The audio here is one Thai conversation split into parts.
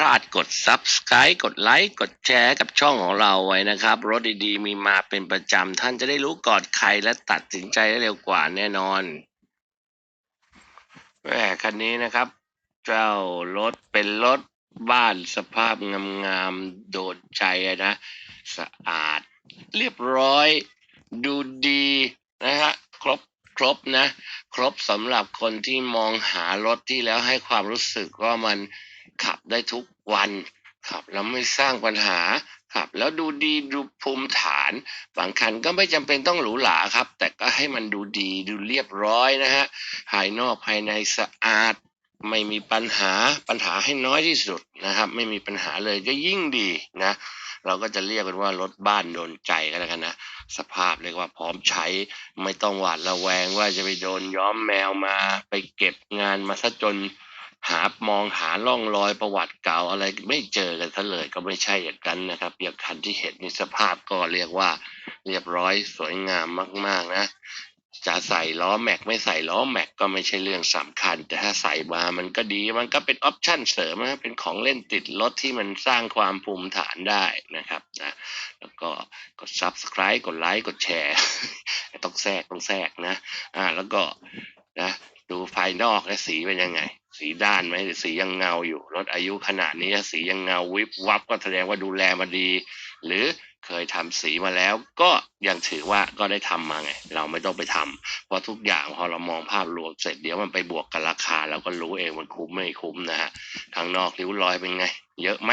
ลาดกด Subscribe กดไลค์กดแชร์กับช่องของเราไว้นะครับ รถดีๆ มีมาเป็นประจำท่านจะได้รู้ก่อนใครและตัดสินใจได้เร็วกว่าแน่นอนแหมคันนี้นะครับ เจ้ารถเป็นรถบ้านสภาพงามๆโดดใจนะ สะอาด เรียบร้อย ดูดีนะฮะครบครบนะ ครบสำหรับคนที่มองหารถที่แล้วให้ความรู้สึกว่ามัน ขับได้ทุกวันขับแล้วไม่สร้างปัญหาขับแล้วดูดีดูภูมิฐาน บางคันก็ไม่จำเป็นต้องหรูหราครับ แต่ก็ให้มันดูดีดูเรียบร้อยนะฮะภายนอกภายในสะอาดไม่มีปัญหาปัญหาให้น้อยที่สุดนะครับ ไม่มีปัญหาเลยก็ยิ่งดีนะ เราก็จะเรียกกันว่ารถบ้านโดนใจกันแล้วกันนะ สภาพเรียกว่าพร้อมใช้ไม่ต้องหวาดระแวงว่าจะไปโดนย้อมแมวมา ไปเก็บงานมาซะจน หามองหาร่องรอยประวัติเก่าอะไรไม่เจอกันซะเลยก็ไม่ใช่อย่างนั้นนะครับ อย่างคันที่เห็นนี่สภาพก็เรียกว่า เรียบร้อยสวยงามมาก ๆ นะจะใส่ล้อแม็กไม่ใส่ล้อแม็กก็ไม่ใช่เรื่องสำคัญ แต่ถ้าใส่มามันก็ดีมันก็เป็นออปชั่นเสริมนะเป็นของเล่นติดรถที่มันสร้างความภูมิฐานได้นะครับนะแล้วก็กด subscribe กดไลค์กดแชร์ต้องแทรกต้องแทรกนะอ่าแล้วก็นะดูภายนอกและสีเป็นยังไง สีด้านไหมหรือสียังเงาอยู่รถอายุขนาดนี้สียังเงาวิบวับก็แสดงว่าดูแลมาดี หรือเคยทำสีมาแล้ว ก็ยังถือว่าก็ได้ทำมาไง เราไม่ต้องไปทำเพราะทุกอย่างพอเรามองภาพรวมเสร็จเดี๋ยวมันไปบวกกับราคาเราก็รู้เองมันคุ้มไม่คุ้มนะฮะข้างนอกริ้วรอยเป็นไง เยอะไหม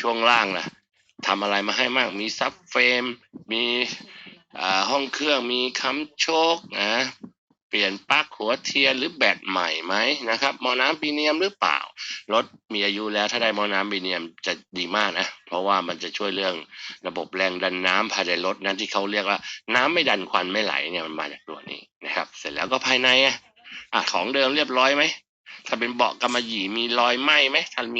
ช่วงล่างล่ะทำอะไรมาให้มาก มีซับเฟรม มีอ่าห้องเครื่องมีค้ำโชคนะ ยนปลั๊กหัวเทียนหรือแบตใหม่ไหมนะครับมอน้ำปีเนียมหรือเปล่ารถมีอายุแล้วถ้าได้มอน้ำปีเนียมจะดีมากนะเพราะว่ามันจะช่วยเรื่องระบบแรงดันน้ำภายในรถนั้นที่เขาเรียกว่า น้ำไม่ดันควันไม่ไหลเนี่ยมันมาจากตัวนี้นะครับ เสร็จแล้วก็ภายในอะของเดิมเรียบร้อยไหมถ้าเป็นเบาะกำมะหยี่มีรอยไหมไหมถ้ามี